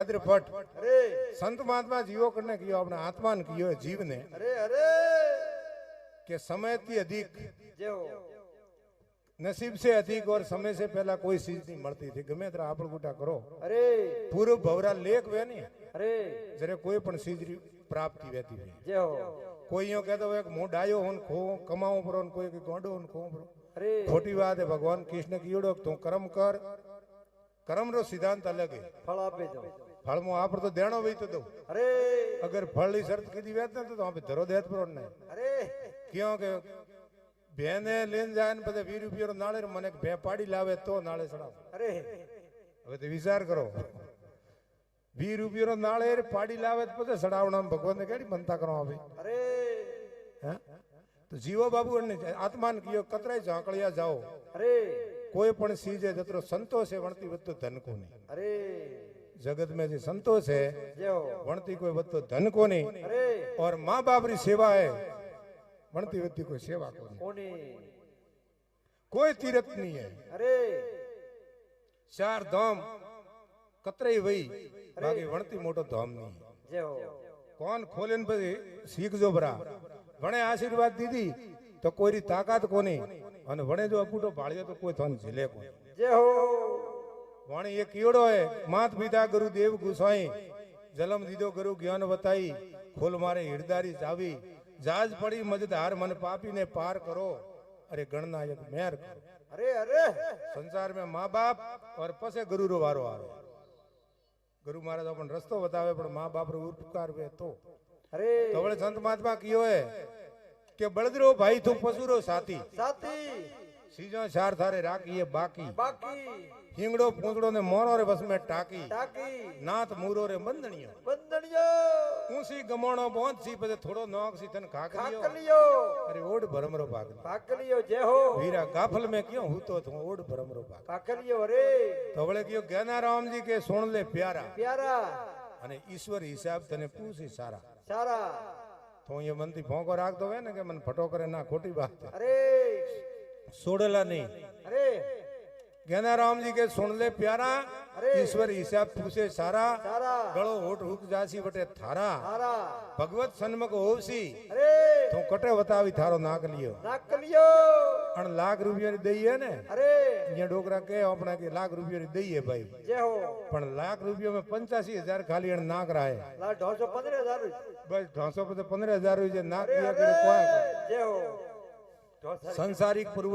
કાદિર ભટ્ટ. અરે સંત મહાત્મા જીવો કરને કયો? આપણે આત્માન કયો જીવને? અરે અરે. કે સમયથી અધિક નસીબ સે અધિક ઓર સમય સે પહેલા કોઈ ચીજ નહીં મળતી હતી. ગમે ત્યારે આપણ બુટા કરો. અરે. પૂર્વ ભવરા લેખ વે ને અરે. જરે કોઈ પણ ચીજ પ્રાપ્તિ વેતી હોય. જે હો. કોઈ યો કહેતો હોય કે હું ડાયો હોન ખો કમાઉં પરો કોઈ ગોડો હોન ખો ખોટી વાત હે. ભગવાન કૃષ્ણ કીડો તું કર્મ કર. કર્મ રો સિદ્ધાંત અલગ હે. ફળ આપે જો ફળ હું આપર તો દેણો વઈ તો દઉં. અરે! અગર ફળની શરત કીધી વેત ને તો આપે ધરો દેત પરો ને. અરે! ક્યો કે ભેને લઈને જાય ને પછી વીસ રૂપિયા નાળે મને ભે પાડી લાવે તો નાળે ચડાવ. અરે! હવે તો વિચાર કરો. વીસ રૂપિયાનો નાળે પાડી લાવે તો પછી ચડાવણા ભગવાનને કેડી મનતા કરો આવે અરે! હા? તો જીવો બાબુ આત્માન કયો કતરાય ઝાંકળિયા જાઓ. અરે! કોઈ પણ સીજે જતરો સંતોષ છે વણતી વધતો ધન કોની અરે જગત में જે संतोष है જેવો वणती कोई વધતો ધન કોની અરે और माँ बाप री सेवा है वणती વધતી કોઈ સેવા કોની કોની કોઈ તીરથ નહીં है અરે ચાર ધામ કતરાઈ વઈ બાકી વણતી મોટો ધામ નહીં જેવો કોણ ખોલે ને પછી શીખજો બરા વણે આશીર્વાદ દીધી તો કોઈની તાકાત કોની અને વણે જો અકૂટો ભાળ્યો તો કોઈ થન ઝીલે કોઈ જે હો. વણે એ કીડો હે માત પિતા ગુરુ દેવ ગુસાઈ જલમ દીધો ગુરુ જ્ઞાન વતાઈ ખોલ મારે હિરદારી ચાવી જાજ પડી મજદ હાર મન પાપીને પાર કરો અરે ગણના યદ મેર કરો. અરે અરે. સંસાર મે મા બાપ ઓર પસે ગુરુ રો વારો આવે. ગુરુ મહારાજ આપણને રસ્તો બતાવે પણ મા બાપ રો ઉપકાર વે તો. અરે. તો સંત મહાત્મા કયો હે કે બળદરો ભાઈ તું પસુરો સાથી. સાથી. સીજો ચાર થારે રાખીએ બાકી. બાકી. હિંગડો પૂંગડો ને મોરો રે વસમે ટાકી. ટાકી. નાથ મૂરો રે બંધણીયો બંધણીયો ઊંસી ગમોણો બોંધ સી પછી થોડો નોક સી તન ખાક લિયો અરે ઓડ ભરમરો ભાગ. ભાગ લિયો જય હો. વીરા કાફલ મે ક્યો હું તો તું ઓડ ભરમરો ભાગ. ભાગ લિયો અરે તો વળે કયો જ્ઞાનારામજી કે સોણ લે પ્યારા. પ્યારા. અને ઈશ્વર હિસાબ તને પૂછી સારા. સારા. તો એ મનથી ભોંકો રાખતો હોય ને કે મને ફટો કરે ના ખોટી વાત. અરે. છોડેલા નહીં. અરે. જ્ઞાના રામજી કે સુણ લે પ્યારા. ઈશ્વર હિસાબ પૂછે સારા ગળો હોઠ હુક જાસી વટે થારા. ભગવત સન્મક હોવસી. તો કટે વતાવી થારો નાક લિયો. નાક લિયો. અણ લાખ રૂપિયાની દઈએ ને? અરે. અહીંયા ડોકરા કે આપણા કે લાખ રૂપિયાની દઈએ ભાઈ. જેહો પણ લાખ રૂપિયામાં પંચ્યાસી હજાર ખાલી અણ નાક રાહે. ઢોસો પંદર હજાર બસ ઢોસો પંદર હજાર રૂપિયા નાક ઢોસા સંસારિક પૂર્વ